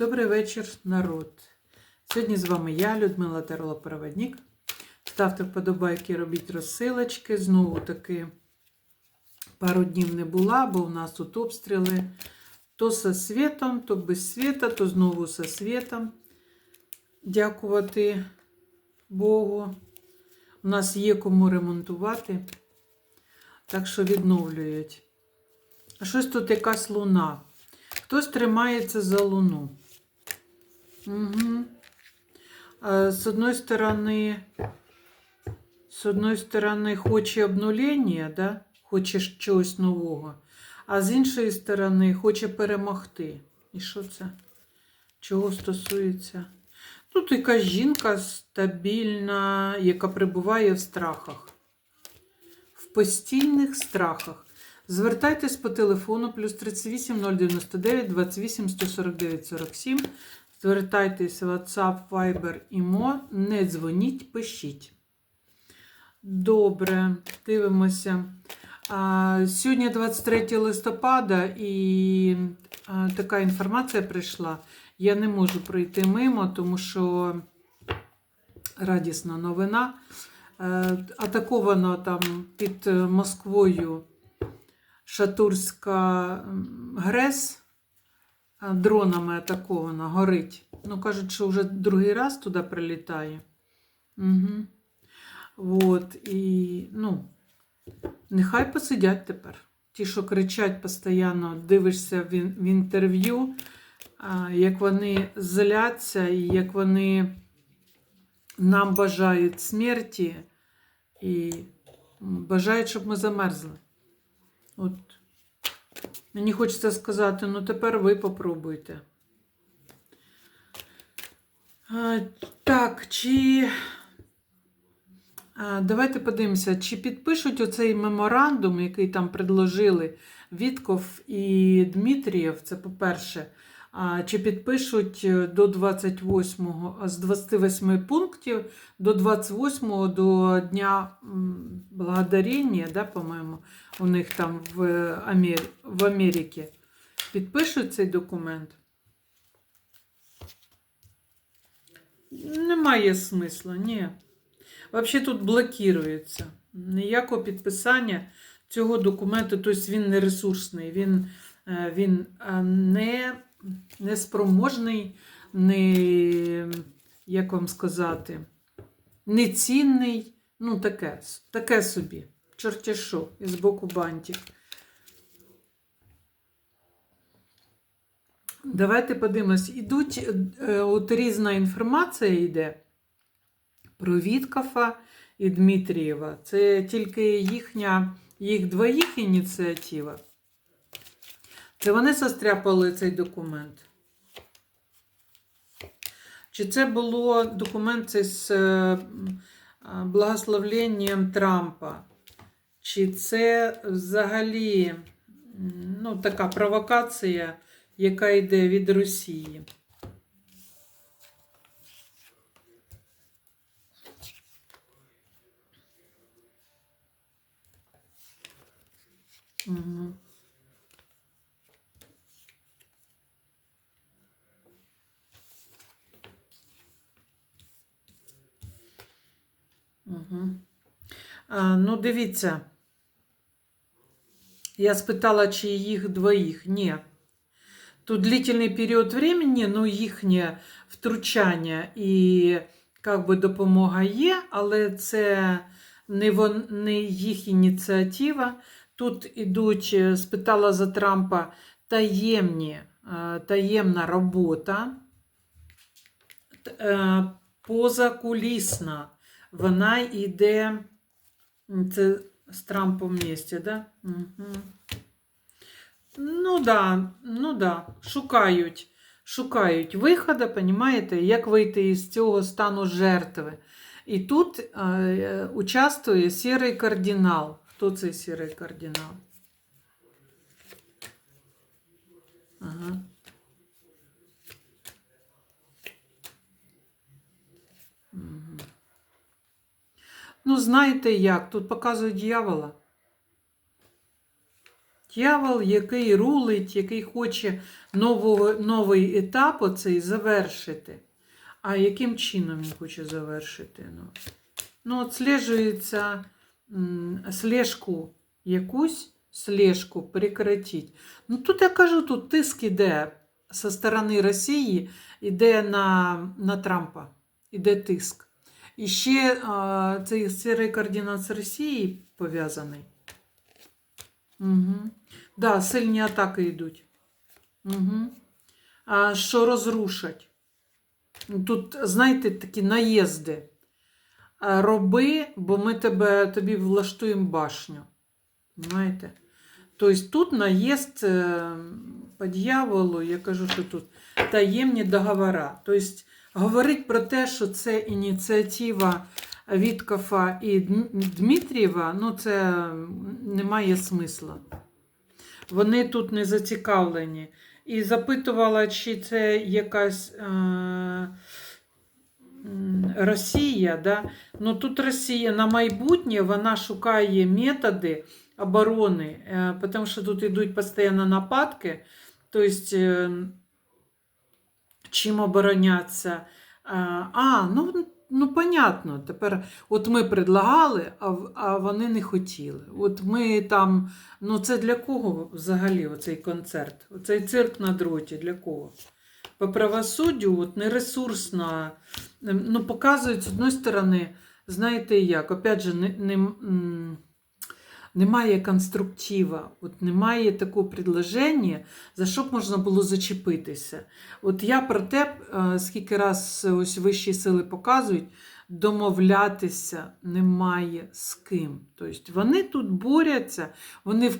Добрий вечір, народ. Сьогодні з вами я, Людмила Теролопроводник. Ставте вподобайки, робіть розсилочки. Знову таки пару днів не була, бо у нас тут обстріли то со світом, то без світа, то знову со світом. Дякувати Богу. У нас є кому ремонтувати, так що відновлюють. А щось тут якась луна. Хтось тримається за луну. Угу. З одної сторони, з одної сторони, хоче обнулення, да? хоче чогось нового, а з іншої сторони, хоче перемогти. І що це? Чого стосується? Тут якась жінка стабільна, яка перебуває в страхах, в постійних страхах. Звертайтесь по телефону плюс 38 099 28 149 47. Звертайтесь в WhatsApp, Viber, IMO. Не дзвоніть, пишіть. Добре, дивимося. Сьогодні 23 листопада і така інформація прийшла. Я не можу пройти мимо, тому що радісна новина. Е, Атаковано там під Москвою. Шатурська ГРЕС дронами атакована, горить. Ну, кажуть, що вже другий раз туди прилітає. Угу. От, і, ну, нехай посидять тепер. Ті, що кричать постійно, дивишся в, в інтерв'ю, як вони зляться і як вони нам бажають смерті і бажають, щоб ми замерзли. От. Мені хочеться сказати, ну тепер ви попробуйте. Так, чи. Давайте подивимося, чи підпишуть оцей меморандум, який там предложили Вітков і Дмитрієв, це по-перше. Чи підпишуть е, до 28 з 28 пунктів до 28 до Дня Благодаріння, да, по-моєму, у них там в, Амер... в Америці. Підпишуть цей документ? Немає смисла, ні. Взагалі тут блокується. Ніякого підписання цього документу, тобто він не ресурсний, він, е, він е, не, не спроможний, не, як вам сказати, нецінний. Ну, таке, таке собі. Чорті що, із боку бантів. Давайте подивимось. Ідуть, е, от різна інформація йде про Віткафа і Дмитрієва. Це тільки їхня, їх двоїх ініціатива. Це вони состряпали цей документ. Чи це було документ з е, благословленням Трампа? Чи це взагалі ну, така провокація, яка йде від Росії? Угу. Ну, дивіться. Я спитала, чи їх двоїх. Ні. Тут длительний період времени, ну, їхнє втручання і как би, допомога є, але це не, вон, не їх ініціатива. Тут ідуть, е, спитала за Трампа, таємні, е, таємна робота, е, позакулісна. Вона йде, це з Трампом вместе, да? Угу. Ну да, ну да, шукають, шукають виходу, понімаєте, як вийти із цього стану жертви. І тут е, участвує сірий кардинал. Хто цей сірий кардинал? Ага. Ну, знаєте як, тут показують дьявола. Дьявол, який рулить, який хоче нового, новий етап оцей завершити. А яким чином він хоче завершити? Ну, ну от слежується слежку якусь слежку прекратить. Ну тут я кажу, тут тиск іде со сторони Росії, іде на, на Трампа, іде тиск. І ще цей серий координат з Росією пов'язаний. Угу. Да, сильні атаки йдуть. Угу. А, що розрушать. Тут, знаєте, такі наїзди. Роби, бо ми тебе, тобі влаштуємо башню. Знаєте? Тобто тут наїзд е, по дьяволу, я кажу, що тут таємні договора. Тобто говорить про те, що це ініціатива Віткафа і Дмитрієва, ну це не має смисла. Вони тут не зацікавлені. І запитувала, чи це якась е, Росія. Да? Ну тут Росія на майбутнє вона шукає методи оборони, е, тому що тут йдуть постійно нападки. Тобто, е, чим оборонятися? Е, А, ну, ну понятно. Тепер, от ми предлагали, а, а вони не хотіли. От ми там, ну це для кого взагалі оцей концерт? Оцей цирк на дроті для кого? По правосуддю, от нересурсно, ем, ну, показують з одної сторони, знаєте як, опять же, не, не, немає конструктива, от немає такого предложення, за що б можна було зачепитися. От я про те, е, скільки раз ось вищі сили показують, домовлятися немає з ким. Тобто вони тут борються, вони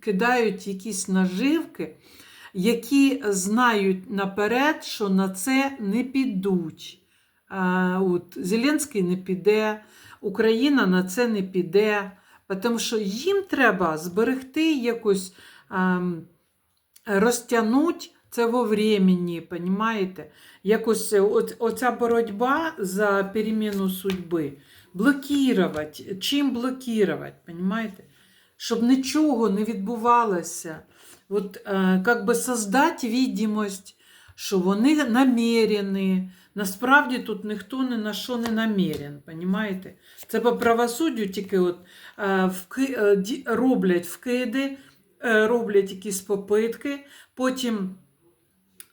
кидають якісь наживки, які знають наперед, що на це не підуть. От, Зеленський не піде, Україна на це не піде, тому що їм треба зберегти якось, ем, розтягнути це во времени, понімаєте? Якось е, оця боротьба за переміну судьби. Блокувати. Чим блокувати, понімаєте? Щоб нічого не відбувалося. От, е, как би создати відомість, що вони намірені. Насправді тут ніхто ні на що не намірен, понімаєте? Це по правосуддю тільки от, е, вки, е, роблять вкиди, е, роблять якісь попитки, потім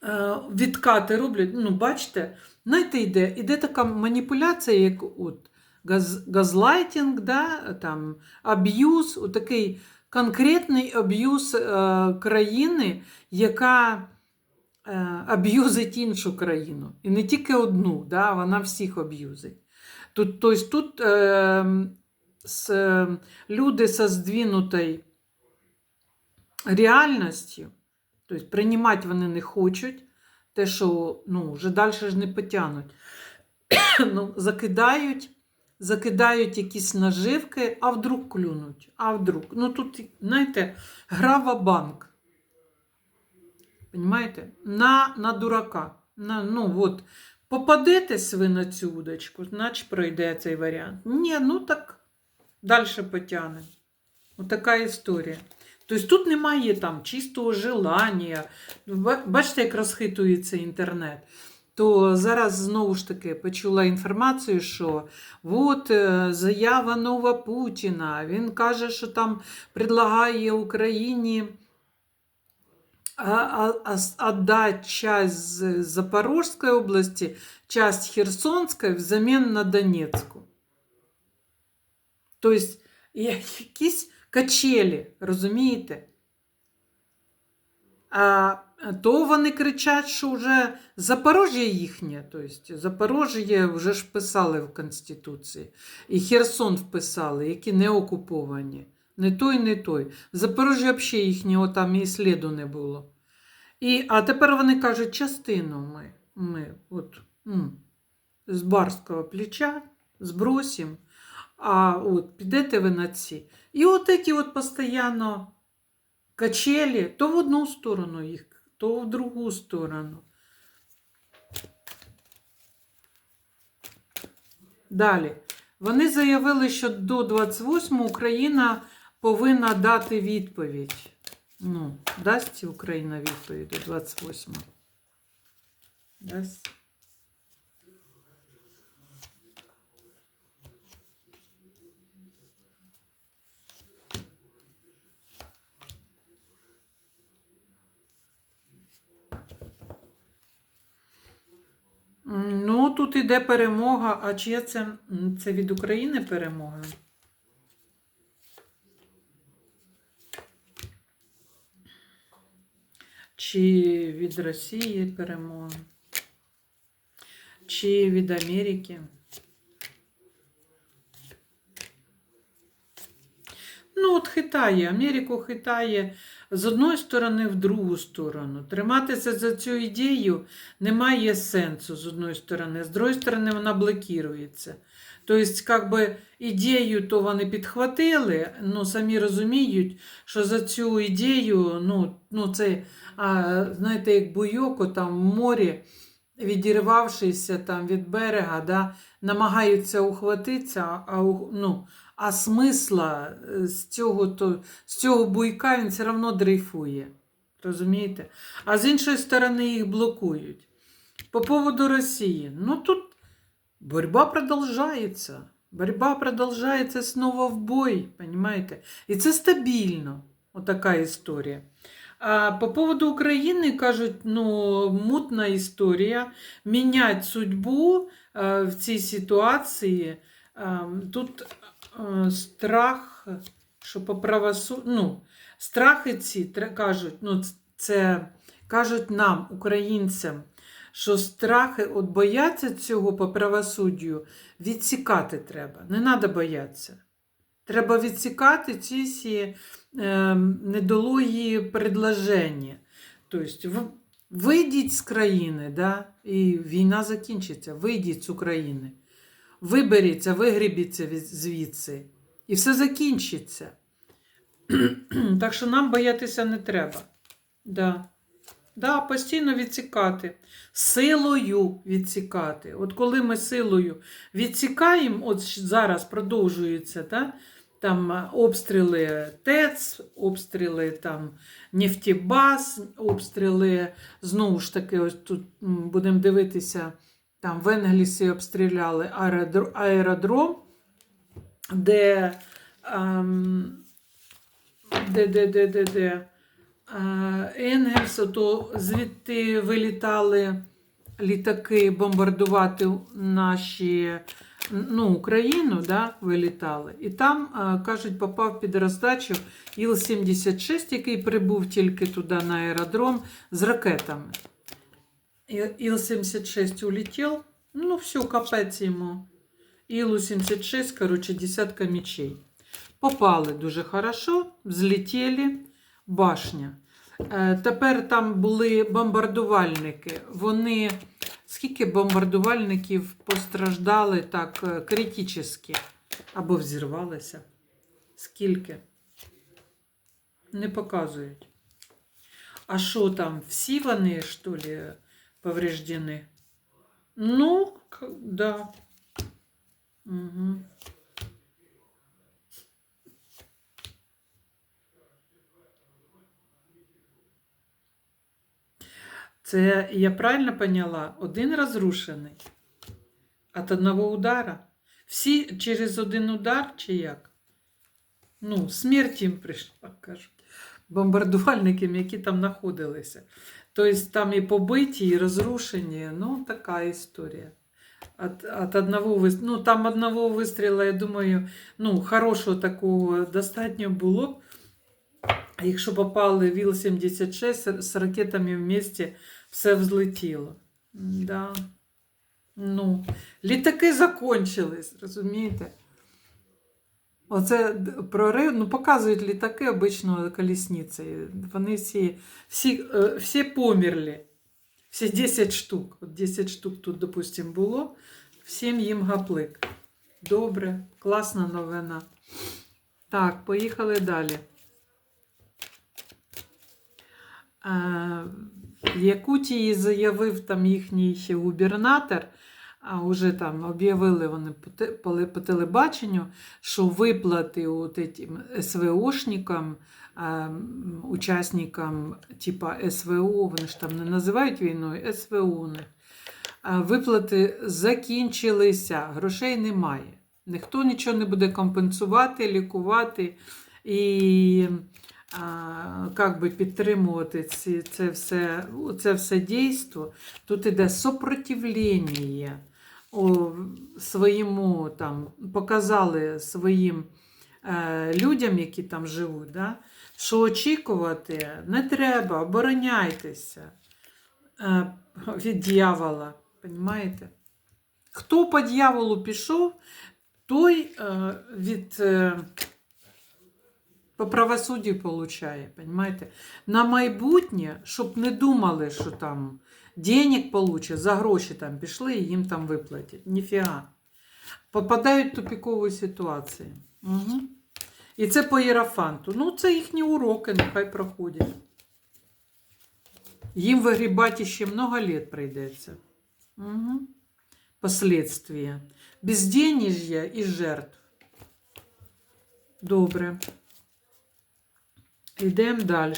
е, відкати роблять. Ну, бачите, знаєте, йде, іде така маніпуляція, як от, газ, газлайтинг, да, там, аб'юз, такий конкретний аб'юз е, країни, яка аб'юзить іншу країну. І не тільки одну, да, вона всіх аб'юзить. Тут, тобто, тут е, с, е, люди со здвинутою реальністю, тобто приймати вони не хочуть, те, що ну, вже далі ж не потягнуть. ну, закидають, закидають якісь наживки, а вдруг клюнуть. А вдруг. Ну тут, знаєте, грава банк. Понимаєте? На, на дурака. На, ну, от, попадетесь ви на цю удочку, значить пройде цей варіант. Ні, ну так далі потягнемо. Отака історія. Тобто тут немає там чистого желання. Бачите, як розхитується інтернет. То зараз знову ж таки почула інформацію, що от е, заява нова Путіна. Він каже, що там предлагає Україні отдать часть з Запорожської області, часть Херсонської взамін на Донецьку. Тобто якісь качелі, розумієте? А то вони кричать, що вже Запорожжя їхнє, тобто Запорожжя вже ж вписали в Конституції, і Херсон вписали, які не окуповані. Не той, не той. В Запорожжі взагалі їхнього там і сліду не було. І, а тепер вони кажуть, частину ми, ми от, м, з барського плеча збросимо, а от підете ви на ці. І от ці от постійно качелі, то в одну сторону їх, то в другу сторону. Далі. Вони заявили, що до 28 Україна повинна дати відповідь. Ну, дасть Україна відповідь до 28 Дасть. Ну, тут іде перемога. А чия це, це від України перемога? Чи від Росії перемога? Чи від Америки? Ну, от хитає, Америку хитає з одної сторони в другу сторону. Триматися за цю ідею немає сенсу з одної сторони, з другої сторони, вона блокується. Тобто, як би ідею то вони підхватили, ну самі розуміють, що за цю ідею, ну, ну це, а, знаєте, як буйоко там в морі, відірвавшися там від берега, да, намагаються ухватитися, а, ну, а смисла е, з цього, то, з цього буйка він все одно дрейфує. Розумієте? А з іншої сторони їх блокують. По поводу Росії, ну тут борьба продовжується. Борьба продовжується снова в бой, понимаете? І це стабільно, отака історія. А по поводу України кажуть, ну, мутна історія. Міняти судьбу е, в цій ситуації. Е, тут е, страх, що по правосу... ну, страхи ці кажуть, ну, це кажуть нам, українцям, що страхи от бояться цього по правосуддю, відсікати треба. Не треба боятися. Треба відсікати ці всі е, недолугі предложення. Тобто, вийдіть з країни, да, і війна закінчиться. Вийдіть з України. Виберіться, вигрібіться звідси. І все закінчиться. так що нам боятися не треба. Да. Да, постійно відсікати. Силою відсікати. От коли ми силою відсікаємо, от зараз продовжуються да, там е, обстріли ТЕЦ, обстріли там нефтібаз, обстріли, знову ж таки, ось тут будемо дивитися, там в Енгельсі обстріляли аеродром, де, ем, де, де, де, де, де е, то звідти вилітали літаки бомбардувати наші, ну, Україну, да, вилітали. І там, е, кажуть, попав під роздачу Іл-76, який прибув тільки туди на аеродром з ракетами. І- Іл-76 улетів, ну все, капець йому. Ілу-76, короче, десятка мечей. Попали дуже хорошо, взлетіли, башня. Е, тепер там були бомбардувальники. Вони, скільки бомбардувальників постраждали так е, критично або взірвалися? Скільки? Не показують. А що там, всі вони, що ли, повреждені? Ну, да. Угу. Це я правильно поняла? Один розрушений від одного удара. Всі через один удар чи як? Ну, смерть їм прийшла, кажуть. Бомбардувальникам, які там знаходилися. Тобто там і побиті, і розрушені. Ну, така історія. От, от одного вис- ну, там одного вистріла, я думаю, ну, хорошого такого достатньо було. б. Якщо попали в Іл-76 з ракетами вместе, все взлетіло. Да. Ну, літаки закончились, розумієте? Оце прорив, ну, показують літаки обично колісниці. Вони всі, всі, е, всі померли. Всі 10 штук. От 10 штук тут, допустим, було. Всім їм гаплик. Добре, класна новина. Так, поїхали далі. Е, Якутії заявив там їхній губернатор, а вже там об'явили вони по, те- по, телебаченню, що виплати от СВОшникам, учасникам типа СВО, вони ж там не називають війною, СВО. А, Виплати закінчилися, грошей немає. Ніхто нічого не буде компенсувати, лікувати і как би підтримувати ці, це все, це все дійство. Тут іде сопротивлення своєму там, показали своїм е, людям, які там живуть, да, що очікувати не треба, обороняйтеся е, від дьявола. Понимаєте? Хто по дьяволу пішов, той е, від е, по правосуддю получає, понимаєте? На майбутнє, щоб не думали, що там денег получать, за гроші там пішли і їм там виплатять. Ніфіга. Попадають в тупікову ситуацію. Угу. І це по єрафанту. Ну, це їхні уроки, нехай проходять. Їм вигрібати ще много лет прийдеться. Угу. Последствия. Безденеж'я і жертв. Добре. Йдемо далі.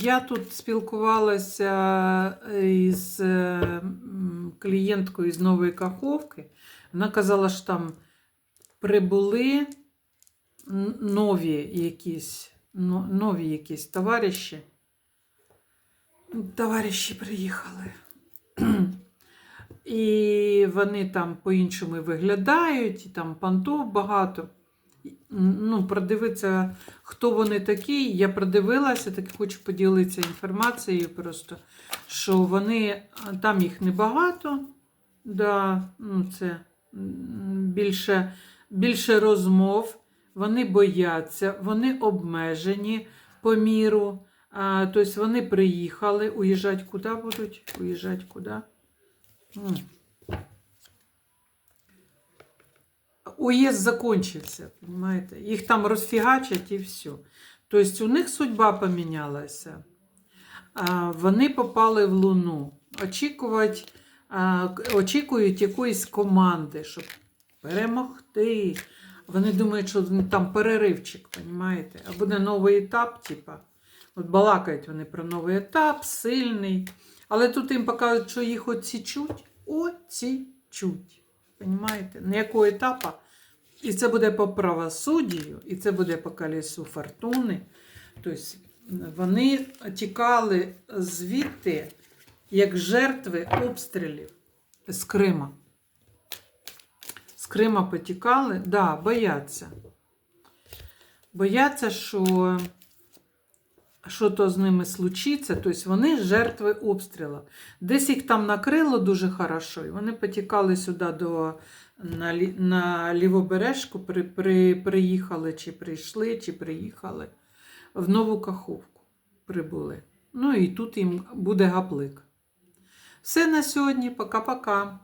Я тут спілкувалася із е, клієнткою з Нової Каховки. Вона казала, що там прибули нові якісь, нові якісь товариші. Товариші приїхали. І вони там по-іншому виглядають, і там пантов багато. Ну, продивитися, хто вони такі. Я продивилася, так хочу поділитися інформацією просто, що вони, там їх небагато, да, ну, це більше, більше розмов, вони бояться, вони обмежені по міру. Тобто вони приїхали, уїжджати куди будуть? Уїжджати куди? Уїзд закончився, понимаете? Їх там розфігачать і все. Тобто у них судьба помінялася. Вони попали в Луну. Очікувати, очікують якоїсь команди, щоб перемогти. Вони думають, що там переривчик, понимаете? А буде новий етап, типа. От балакають вони про новий етап, сильний. Але тут їм показують, що їх оцічуть, оцічуть. Понимаєте? На якого етапа? І це буде по правосуддю, і це буде по колесу фортуни. Тобто вони тікали звідти як жертви обстрілів з Крима. З Крима потікали, да, бояться. Бояться, що що то з ними случиться, тобто вони жертви обстрілу. Десь їх там накрило дуже хорошо, і вони потікали сюди до, на, на лівобережку, при, при, приїхали, чи прийшли, чи приїхали в Нову Каховку прибули. Ну і тут їм буде гаплик. Все на сьогодні. Пока-пока.